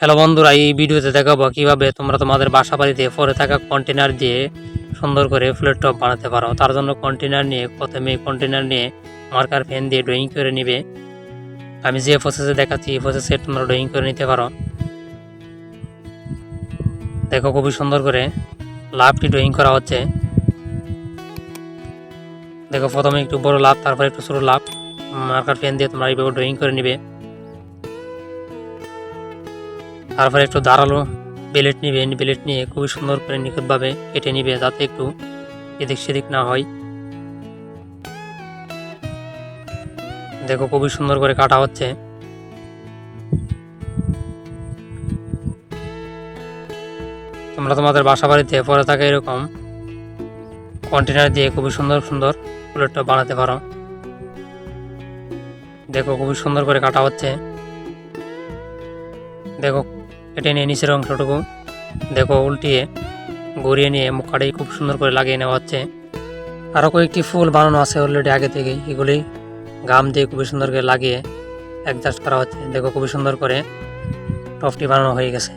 Hello বন্ধুরা, এই ভিডিওতে দেখাবো কীভাবে তোমরা তোমাদের বাসা বাড়িতে পরে থাকা কন্টেনার দিয়ে সুন্দর করে ফ্ল্যাট টপ বানাতে পারো। তার জন্য কন্টেনার নিয়ে প্রথমে কন্টেনার নিয়ে মার্কার পেন দিয়ে ড্রয়িং করে নিবে। আমি যে প্রসেসে দেখাচ্ছি, এই প্রসেসে তোমরা ড্রয়িং করে নিতে পারো। দেখো খুবই সুন্দর করে লাভটি ড্রয়িং করা হচ্ছে। দেখো প্রথমে একটু বড় লাভ, তারপরে একটু ছোটো লাভ। মার্কার পেন দিয়ে তোমরা এইভাবে ড্রয়িং করে নিবে। তারপরে একটু দাঁড়াল, বেলেট নিবে, বেলেট নিয়ে খুবই সুন্দর করে নিখুঁতভাবে কেটে নিবে যাতে একটু এদিক সেদিক না হয়। দেখো খুবই সুন্দর করে কাটা হচ্ছে। তোমরা তোমাদের বাসা বাড়িতে পরে থাকা এরকম কন্টেনার দিয়ে খুবই সুন্দর সুন্দর প্লেটটা বানাতে পারো। দেখো খুবই সুন্দর করে কাটা হচ্ছে। দেখো কেটে নিয়ে নিচের অংশটুকু দেখো উল্টিয়ে গড়িয়ে নিয়ে মুখাটি খুব সুন্দর করে লাগিয়ে নেওয়া হচ্ছে। আরও কয়েকটি ফুল বানানো আছে অলরেডি আগে থেকে এগুলি গাম দিয়ে খুবই সুন্দর করে লাগিয়ে অ্যাডজাস্ট করা হচ্ছে। দেখো খুবই সুন্দর করে টপটি বানানো হয়ে গেছে।